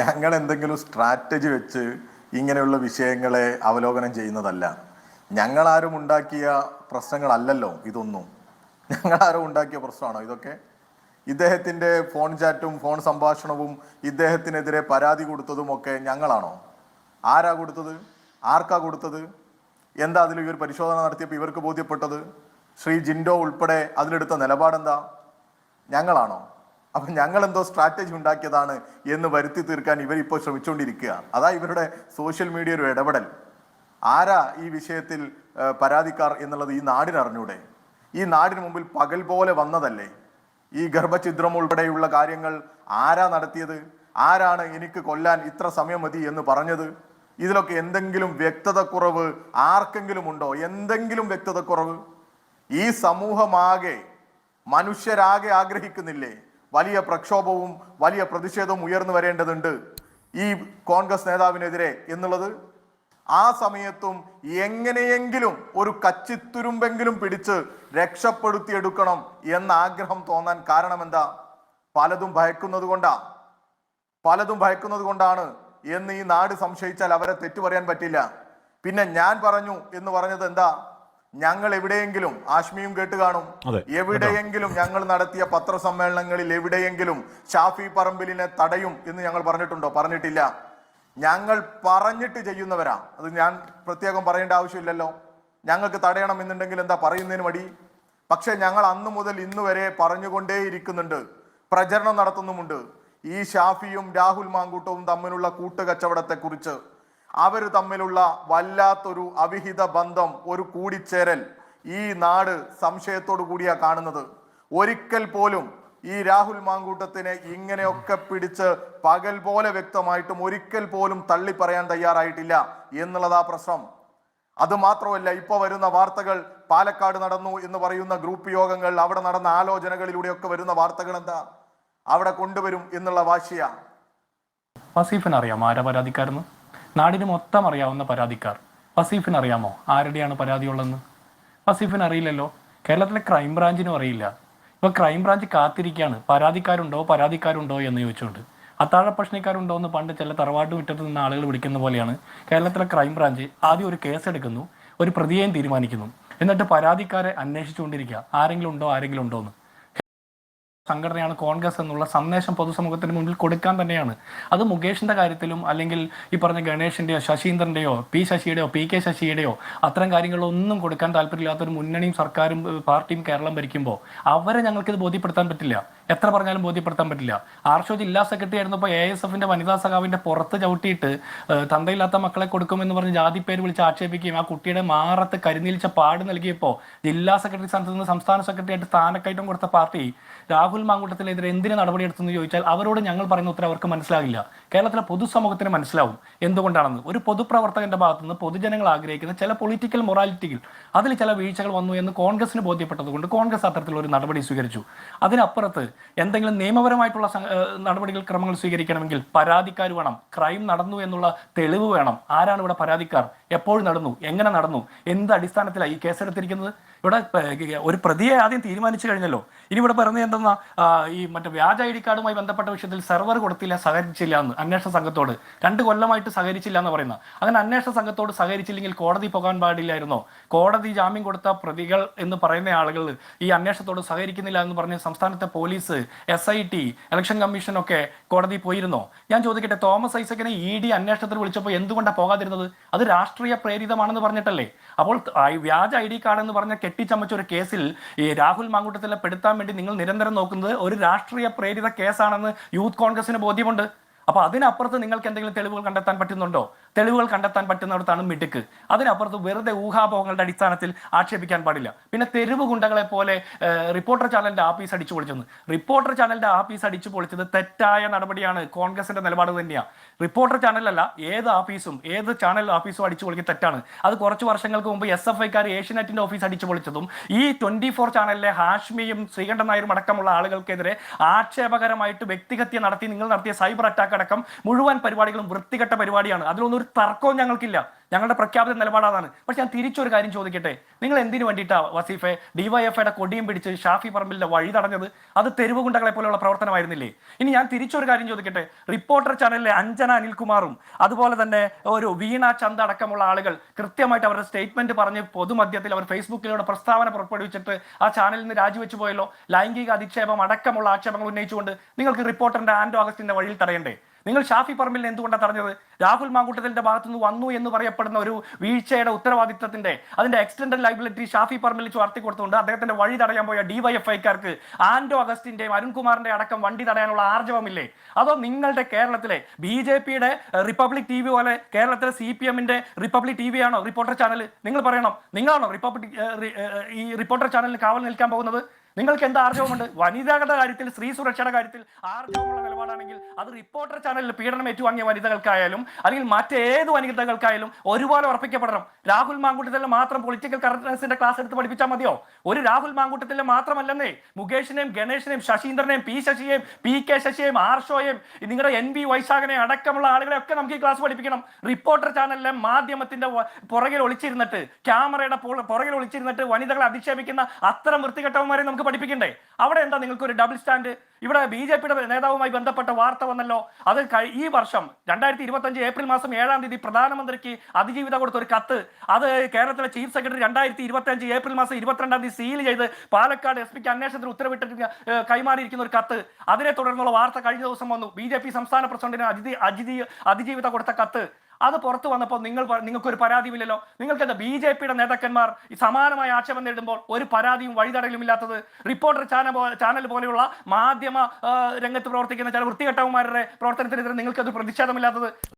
ഞങ്ങൾ എന്തെങ്കിലും സ്ട്രാറ്റജി വെച്ച് ഇങ്ങനെയുള്ള വിഷയങ്ങളെ അവലോകനം ചെയ്യുന്നതല്ല. ഞങ്ങളാരും ഉണ്ടാക്കിയ പ്രശ്നങ്ങളല്ലല്ലോ ഇതൊന്നും. ഞങ്ങളാരും ഉണ്ടാക്കിയ പ്രശ്നമാണോ ഇതൊക്കെ? ഇദ്ദേഹത്തിന്റെ ഫോൺ ചാറ്റും ഫോൺ സംഭാഷണവും ഇദ്ദേഹത്തിനെതിരെ പരാതി കൊടുത്തതും ഒക്കെ ഞങ്ങളാണോ? ആരാ കൊടുത്തത്? ആർക്കാ കൊടുത്തത്? എന്താ അതിൽ ഇവർ പരിശോധന നടത്തിയപ്പോൾ ഇവർക്ക് ബോധ്യപ്പെട്ടത്? ശ്രീ ജിൻഡോ ഉൾപ്പെടെ അതിലെടുത്ത നിലപാടെന്താ? ഞങ്ങളാണോ? അപ്പൊ ഞങ്ങൾ എന്തോ സ്ട്രാറ്റജി ഉണ്ടാക്കിയതാണ് എന്ന് വരുത്തി തീർക്കാൻ ഇവരിപ്പോൾ ശ്രമിച്ചുകൊണ്ടിരിക്കുക അതാ ഇവരുടെ സോഷ്യൽ മീഡിയ ഒരു ഇടപെടൽ. ആരാ ഈ വിഷയത്തിൽ പരാതിക്കാർ എന്നുള്ളത് ഈ നാടിന് അറിഞ്ഞൂടെ? ഈ നാടിന് മുമ്പിൽ പകൽ പോലെ വന്നതല്ലേ? ഈ ഗർഭഛിദ്രം ഉൾപ്പെടെയുള്ള കാര്യങ്ങൾ ആരാ നടത്തിയത്? ആരാണ് എനിക്ക് കൊല്ലാൻ ഇത്ര സമയം മതി എന്ന് പറഞ്ഞത്? ഇതിലൊക്കെ എന്തെങ്കിലും വ്യക്തത കുറവ് ആർക്കെങ്കിലും ഉണ്ടോ? എന്തെങ്കിലും വ്യക്തത കുറവ് ഈ സമൂഹമാകെ മനുഷ്യരാകെ ആഗ്രഹിക്കുന്നില്ലേ? വലിയ പ്രക്ഷോഭവും വലിയ പ്രതിഷേധവും ഉയർന്നു വരേണ്ടതുണ്ട്. ഈ കോൺഗ്രസ് നേതാവിനെതിരെ എന്നുള്ളത് ആ സമയത്തും എങ്ങനെയെങ്കിലും ഒരു കച്ചിത്തുരുമ്പെങ്കിലും പിടിച്ച് രക്ഷപ്പെടുത്തിയെടുക്കണം എന്ന ആഗ്രഹം തോന്നാൻ കാരണം എന്താ പലതും ഭയക്കുന്നത് കൊണ്ടാ. പലതും ഭയക്കുന്നത് കൊണ്ടാണ് എന്ന് ഈ നാട് സംശയിച്ചാൽ അവരെ തെറ്റു പറയാൻ പറ്റില്ല. പിന്നെ ഞാൻ പറഞ്ഞു എന്ന് പറഞ്ഞത് എന്താ? ഞങ്ങൾ എവിടെയെങ്കിലും ആഷ്മിയും കേട്ട് കാണും. എവിടെയെങ്കിലും ഞങ്ങൾ നടത്തിയ പത്രസമ്മേളനങ്ങളിൽ എവിടെയെങ്കിലും ഷാഫി പറമ്പിലിനെ തടയും എന്ന് ഞങ്ങൾ പറഞ്ഞിട്ടുണ്ടോ? പറഞ്ഞിട്ടില്ല. ഞങ്ങൾ പറഞ്ഞിട്ട് ചെയ്യുന്നവരാ. അത് ഞാൻ പ്രത്യേകം പറയേണ്ട ആവശ്യമില്ലല്ലോ. ഞങ്ങൾക്ക് തടയണം എന്നുണ്ടെങ്കിൽ എന്താ പറയുന്നതിന് മടി? പക്ഷെ ഞങ്ങൾ അന്നു മുതൽ ഇന്ന് വരെ പറഞ്ഞുകൊണ്ടേയിരിക്കുന്നുണ്ട് പ്രചരണം നടത്തുന്നുമുണ്ട്. ഈ ഷാഫിയും രാഹുൽ മാങ്കൂട്ടവും തമ്മിലുള്ള കൂട്ടുകച്ചവടത്തെക്കുറിച്ച്. അവർ തമ്മിലുള്ള വല്ലാത്തൊരു അവിഹിത ബന്ധം ഒരു കൂടിച്ചേരൽ ഈ നാട് സംശയത്തോടു കൂടിയാ കാണുന്നത്. ഒരിക്കൽ പോലും ഈ രാഹുൽ മാങ്കൂട്ടത്തിനെ ഇങ്ങനെയൊക്കെ പിടിച്ച് പകൽ പോലെ വ്യക്തമായിട്ടും ഒരിക്കൽ പോലും തള്ളി പറയാൻ തയ്യാറായിട്ടില്ല എന്നുള്ളതാ പ്രശ്നം. അത് മാത്രമല്ല ഇപ്പൊ വരുന്ന വാർത്തകൾ പാലക്കാട് നടന്നു എന്ന് പറയുന്ന ഗ്രൂപ്പ് യോഗങ്ങൾ അവിടെ നടന്ന ആലോചനകളിലൂടെയൊക്കെ വരുന്ന വാർത്തകൾ എന്താ? അവിടെ കൊണ്ടുവരും എന്നുള്ള വാശിയാ. വസീഫിന് അറിയാമോ ആരാ പരാതിക്കാരെന്ന്? നാടിന് മൊത്തം അറിയാവുന്ന പരാതിക്കാർ. വസീഫിന് അറിയാമോ? ആരുടെയാണ് പരാതിയുള്ളതെന്ന്? വസീഫിന് അറിയില്ലല്ലോ. കേരളത്തിലെ ക്രൈംബ്രാഞ്ചിനും അറിയില്ല. ഇപ്പൊ ക്രൈംബ്രാഞ്ച് കാത്തിരിക്കുകയാണ്. പരാതിക്കാരുണ്ടോ? പരാതിക്കാരുണ്ടോ എന്ന് ചോദിച്ചുകൊണ്ട്. അത്താഴ പ്രശ്നക്കാരുണ്ടോ എന്ന് പണ്ട് ചില തറവാട്ട് മുറ്റത്ത് നിന്ന് ആളുകൾ വിളിക്കുന്ന പോലെയാണ് കേരളത്തിലെ ക്രൈംബ്രാഞ്ച് ആദ്യം ഒരു കേസ് എടുക്കുന്നു ഒരു പ്രതിയെയും തീരുമാനിക്കുന്നു. എന്നിട്ട് പരാതിക്കാരെ അന്വേഷിച്ചുകൊണ്ടിരിക്കുക. ആരെങ്കിലും ഉണ്ടോ? ആരെങ്കിലും ഉണ്ടോ എന്ന് സംഘടനയാണ് കോൺഗ്രസ് എന്നുള്ള സന്ദേശം പൊതുസമൂഹത്തിന് മുന്നിൽ കൊടുക്കാൻ തന്നെയാണ്. അത് മുകേഷിന്റെ കാര്യത്തിലും അല്ലെങ്കിൽ ഈ പറഞ്ഞ ഗണേഷിന്റെയോ ശശീന്ദ്രന്റെയോ പി ശശിയുടെയോ പി കെ ശശിയുടെയോ അത്തരം കാര്യങ്ങളൊന്നും കൊടുക്കാൻ താല്പര്യമില്ലാത്ത ഒരു മുന്നണിയും സർക്കാരും പാർട്ടിയും കേരളം ഭരിക്കുമ്പോൾ അവരെ ഞങ്ങൾക്കിത് ബോധ്യപ്പെടുത്താൻ പറ്റില്ല. എത്ര പറഞ്ഞാലും ബോധ്യപ്പെടുത്താൻ പറ്റില്ല. ആർഷോ ജില്ലാ സെക്രട്ടറി ആയിരുന്നപ്പോൾ എ എസ് എഫിന്റെ വനിതാ സഖാവിന്റെ പുറത്ത് ചവിട്ടിയിട്ട് തന്തയില്ലാത്ത മക്കളെ കൊടുക്കുമെന്ന് പറഞ്ഞ് ജാതി പേര് വിളിച്ച് ആക്ഷേപിക്കുകയും ആ കുട്ടിയുടെ മാറത്ത് കരിനീലിച്ച പാട് നൽകിയപ്പോൾ ജില്ലാ സെക്രട്ടറി സ്ഥാനത്ത് നിന്ന് സംസ്ഥാന സെക്രട്ടറി ആയിട്ട് സ്ഥാനക്കയറ്റം കൊടുത്ത പാർട്ടി രാഹുൽ മാങ്കൂട്ടത്തിനെതിരെ നടപടി നടപടിയെടുത്തെന്ന് ചോദിച്ചാൽ അവരോട് ഞങ്ങൾ പറയുന്ന ഉത്തരം അവർക്ക് മനസ്സിലാകില്ല. കേരളത്തിലെ പൊതുസമൂഹത്തിന് മനസ്സിലാവും എന്തുകൊണ്ടാണെന്ന്. ഒരു പൊതുപ്രവർത്തകന്റെ ഭാഗത്തുനിന്ന് പൊതുജനങ്ങൾ ആഗ്രഹിക്കുന്ന ചില പൊളിറ്റിക്കൽ മൊറാലിറ്റികൾ അതിൽ ചില വീഴ്ചകൾ വന്നു എന്ന് കോൺഗ്രസിന് ബോധ്യപ്പെട്ടതുകൊണ്ട് കോൺഗ്രസ് അത്തരത്തിലുള്ള ഒരു നടപടി സ്വീകരിച്ചു. അതിനപ്പുറത്ത് എന്തെങ്കിലും നിയമപരമായിട്ടുള്ള നടപടികൾ ക്രമങ്ങൾ സ്വീകരിക്കണമെങ്കിൽ പരാതിക്കാർ വേണം. ക്രൈം നടന്നു എന്നുള്ള തെളിവ് വേണം. ആരാണ് ഇവിടെ പരാതിക്കാർ? എപ്പോൾ നടന്നു. എങ്ങനെ നടന്നു? എന്ത് അടിസ്ഥാനത്തിലാണ് ഈ കേസെടുത്തിരിക്കുന്നത്? ഇവിടെ ഒരു പ്രതിയെ ആദ്യം തീരുമാനിച്ചു കഴിഞ്ഞല്ലോ. ഇനി ഇവിടെ പറയുന്നത് എന്തെന്നാ ഈ മറ്റേ വ്യാജ ഐ ഡി കാർഡുമായി ബന്ധപ്പെട്ട വിഷയത്തിൽ സെർവർ കൊടുത്തില്ല സഹകരിച്ചില്ല എന്ന് അന്വേഷണ സംഘത്തോട്. രണ്ട് കൊല്ലമായിട്ട് സഹകരിച്ചില്ല എന്ന് പറയുന്ന അങ്ങനെ അന്വേഷണ സംഘത്തോട് സഹകരിച്ചില്ലെങ്കിൽ കോടതി പോകാൻ പാടില്ലായിരുന്നോ? കോടതി ജാമ്യം കൊടുത്ത പ്രതികൾ എന്ന് പറയുന്ന ആളുകൾ ഈ അന്വേഷണത്തോട് സഹകരിക്കുന്നില്ല എന്ന് പറഞ്ഞ് സംസ്ഥാനത്തെ police S I T election commission ഒക്കെ കോടതി പോയിരുന്നോ? ഞാൻ ചോദിക്കട്ടെ തോമസ് ഐസക്കിനെ ഇ ഡി അന്വേഷണത്തിന് വിളിച്ചപ്പോൾ എന്തുകൊണ്ടാണ് പോകാതിരുന്നത്? അത് രാഷ്ട്രീയ പ്രേരിതമാണെന്ന് പറഞ്ഞിട്ടല്ലേ? അപ്പോൾ വ്യാജ ഐ ഡി കാർഡ് എന്ന് പറഞ്ഞ കെട്ടിച്ചമച്ച ഒരു കേസിൽ ഈ രാഹുൽ മാങ്കൂട്ടത്തിലെ പെടുത്താൻ വേണ്ടി നിങ്ങൾ നിരന്തരം നോക്കുന്നത് ഒരു രാഷ്ട്രീയ പ്രേരിത കേസാണെന്ന് യൂത്ത് കോൺഗ്രസിന് ബോധ്യമുണ്ട്. അപ്പൊ അതിനപ്പുറത്ത് നിങ്ങൾക്ക് എന്തെങ്കിലും തെളിവുകൾ കണ്ടെത്താൻ പറ്റുന്നുണ്ടോ? തെളിവുകൾ കണ്ടെത്താൻ പറ്റുന്നിടത്താണ് മിടുക്ക്. അതിനപ്പുറത്ത് വെറുതെ ഊഹാപോഹങ്ങളുടെ അടിസ്ഥാനത്തിൽ ആക്ഷേപിക്കാൻ പാടില്ല. പിന്നെ തെരുവ് ഗുണ്ടകളെ പോലെ റിപ്പോർട്ടർ ചാനലിന്റെ ആഫീസ് അടിച്ചു പൊളിച്ചെന്ന്. റിപ്പോർട്ടർ ചാനലിന്റെ ആഫീസ് അടിച്ചു പൊളിച്ചത് തെറ്റായ നടപടിയാണ്. കോൺഗ്രസിന്റെ നിലപാട് തന്നെയാണ് റിപ്പോർട്ടർ ചാനലല്ല ഏത് ആഫീസും ഏത് ചാനൽ ഓഫീസും അടിച്ചു പൊളിക്കുക തെറ്റാണ്. അത് കുറച്ച് വർഷങ്ങൾക്ക് മുമ്പ് എസ് എഫ് ഐക്കാർ ഏഷ്യനെറ്റിന്റെ ഓഫീസ് അടിച്ചു പൊളിച്ചതും ഈ ട്വന്റി ഫോർ ചാനലിലെ ഹാഷ്മിയും ശ്രീകണ്ഠൻ നായരും അടക്കമുള്ള ആളുകൾക്കെതിരെ ആക്ഷേപകരമായിട്ട് വ്യക്തിഹത്യ നടത്തി നിങ്ങൾ നടത്തിയ സൈബർ അറ്റാക്ക് അടക്കം മുഴുവൻ പരിപാടികളും വൃത്തികെട്ട പരിപാടിയാണ്. അതിലൊന്നും ഒരു തർക്കവും ഞങ്ങൾക്കില്ല. ഞങ്ങളുടെ പ്രഖ്യാപിത നിലപാടാണ് പക്ഷെ ഞാൻ തിരിച്ചൊരു കാര്യം ചോദിക്കട്ടെ? നിങ്ങൾ എന്തിനു വേണ്ടിയിട്ടാ വസീഫെ ഡിവൈഎഫ്ഐയുടെ കൊടിയും പിടിച്ച് ഷാഫി പറമ്പിലിന്റെ വഴി തടഞ്ഞത്? അത് തെരുവ് ഗുണ്ടകളെ പോലെയുള്ള പ്രവർത്തനമായിരുന്നില്ലേ? ഇനി ഞാൻ തിരിച്ചൊരു കാര്യം ചോദിക്കട്ടെ? റിപ്പോർട്ടർ ചാനലിലെ അഞ്ജന അനിൽകുമാറും അതുപോലെ തന്നെ ഒരു വീണ ചന്ദ അടക്കമുള്ള ആളുകൾ കൃത്യമായിട്ട് അവരുടെ സ്റ്റേറ്റ്മെന്റ് പറഞ്ഞ് പൊതുമധ്യത്തിൽ അവർ ഫേസ്ബുക്കിലൂടെ പ്രസ്താവന പുറപ്പെടുവിച്ചിട്ട് ആ ചാനലിൽ നിന്ന് രാജിവെച്ചു പോയല്ലോ. ലൈംഗിക അധിക്ഷേപം അടക്കമുള്ള ആക്ഷേപങ്ങൾ ഉന്നയിച്ചുകൊണ്ട് നിങ്ങൾക്ക് റിപ്പോർട്ടറിന്റെ ആൻഡോ അഗസ്റ്റിന്റെ വഴിയിൽ തടയണ്ടേ? നിങ്ങൾ ഷാഫി പറമ്പിലിനെ എന്തുകൊണ്ടാണ് തടഞ്ഞത്? രാഹുൽ മാങ്കൂട്ടത്തിന്റെ ഭാഗത്തു നിന്ന് വന്നു എന്ന് പറയപ്പെടുന്ന ഒരു വീഴ്ചയുടെ ഉത്തരവാദിത്തത്തിന്റെ അതിന്റെ എക്സ്റ്റൻഡഡ് ലൈബിലിറ്റി ഷാഫി പറമ്പിൽ ചുവർത്തി കൊടുത്തുകൊണ്ട് അദ്ദേഹത്തിന്റെ വഴി തടയാൻ പോയ ഡിവൈഎഫ്ഐക്കാർക്ക് ആന്റോ അഗസ്റ്റിന്റെയും അരുൺകുമാറിന്റെ അടക്കം വണ്ടി തടയാനുള്ള ആർജവമില്ലേ? അതോ നിങ്ങളുടെ കേരളത്തിലെ ബി ജെ പിയുടെ റിപ്പബ്ലിക് ടി വി പോലെ കേരളത്തിലെ സി പി എമ്മിന്റെ റിപ്പബ്ലിക് ടി വി ആണോ? റിപ്പോർട്ടർ ചാനൽ നിങ്ങൾ പറയണം. നിങ്ങളാണോ റിപ്പബ്ലിക് ഈ റിപ്പോർട്ടർ ചാനലിന് കാവൽ നിൽക്കാൻ പോകുന്നത്? നിങ്ങൾക്ക് എന്താ ആർജവമുണ്ട്? വനിതകളുടെ കാര്യത്തിൽ സ്ത്രീ സുരക്ഷയുടെ കാര്യത്തിൽ ആർജവമുള്ള നിലപാടാണെങ്കിൽ അത് റിപ്പോർട്ടർ ചാനലിൽ പീഡനം ഏറ്റുവാങ്ങിയ വനിതകൾക്കായാലും അല്ലെങ്കിൽ മറ്റേത് വനിതകൾക്കായാലും ഒരുപോലെ ഉറപ്പിക്കപ്പെടണം. രാഹുൽ മാങ്കൂട്ടത്തിൽ മാത്രം പൊളിറ്റിക്കൽ കറക്റ്റ്നസിന്റെ ക്ലാസ് എടുത്ത് പഠിപ്പിച്ചാൽ മതിയോ? ഒരു രാഹുൽ മാങ്കൂട്ടത്തിലെ മാത്രമല്ലെന്നേ മുകേഷിനെയും ഗണേഷിനെയും ശശീന്ദ്രനെയും പി ശശിയെയും പി കെ ശശിയെയും ആർഷോയെയും നിങ്ങളുടെ എൻ ബി വൈശാഖനെ അടക്കമുള്ള ആളുകളെ ഒക്കെ നമുക്ക് ഈ ക്ലാസ് പഠിപ്പിക്കണം. റിപ്പോർട്ടർ ചാനലിലെ മാധ്യമത്തിന്റെ പുറകിൽ ഒളിച്ചിരുന്നിട്ട് ക്യാമറയുടെ പുറ- പുറകിൽ ഒളിച്ചിരുന്നിട്ട് വനിതകളെ അധിക്ഷേപിക്കുന്ന അത്തരം വൃത്തികെട്ടവന്മാരെ നമുക്ക് പഠിപ്പിക്കണ്ടേ? അവിടെ എന്താ നിങ്ങൾക്ക് ഒരു ഡബിൾ സ്റ്റാൻഡ് ഇവിടെ ബി ജെ പിയുടെ നേതാവുമായി ബന്ധപ്പെട്ട വാർത്ത വന്നല്ലോ. അത് ഈ വർഷം രണ്ടായിരത്തി ഇരുപത്തി അഞ്ച് ഏപ്രിൽ മാസം ഏഴാം തീയതി പ്രധാനമന്ത്രിക്ക് അതിജീവിത കൊടുത്ത ഒരു കത്ത്. അത് കേരളത്തിലെ ചീഫ് സെക്രട്ടറി രണ്ടായിരത്തി ഇരുപത്തി അഞ്ച് ഏപ്രിൽ മാസം ഇരുപത്തിരണ്ടാം തീയതി സീൽ ചെയ്ത് പാലക്കാട് എസ് പിക്ക് അന്വേഷണത്തിന് ഉത്തരവിട്ടിട്ട് ഏഹ്, കൈമാറിയിരിക്കുന്ന ഒരു കത്ത്. അതിനെ തുടർന്നുള്ള വാർത്ത കഴിഞ്ഞ ദിവസം വന്നു. ബി സംസ്ഥാന പ്രസിഡന്റിന് അതിജീവിത കൊടുത്ത കത്ത്. അത് പുറത്തു വന്നപ്പോൾ നിങ്ങൾ നിങ്ങൾക്കൊരു പരാതിയുമില്ലല്ലോ. നിങ്ങൾക്ക് എന്താ ബി ജെ പിയുടെ നേതാക്കന്മാർ ഈ സമാനമായ ആക്ഷേപം നേടുമ്പോൾ ഒരു പരാതിയും വഴിതടയലും ഇല്ലാത്തത് റിപ്പോർട്ടർ ചാനൽ ചാനൽ പോലെയുള്ള മാധ്യമ രംഗത്ത് പ്രവർത്തിക്കുന്ന ചില വൃത്തികെട്ടവന്മാരുടെ പ്രവർത്തനത്തിനെതിരെ നിങ്ങൾക്കത് പ്രതിഷേധമില്ലാത്തത്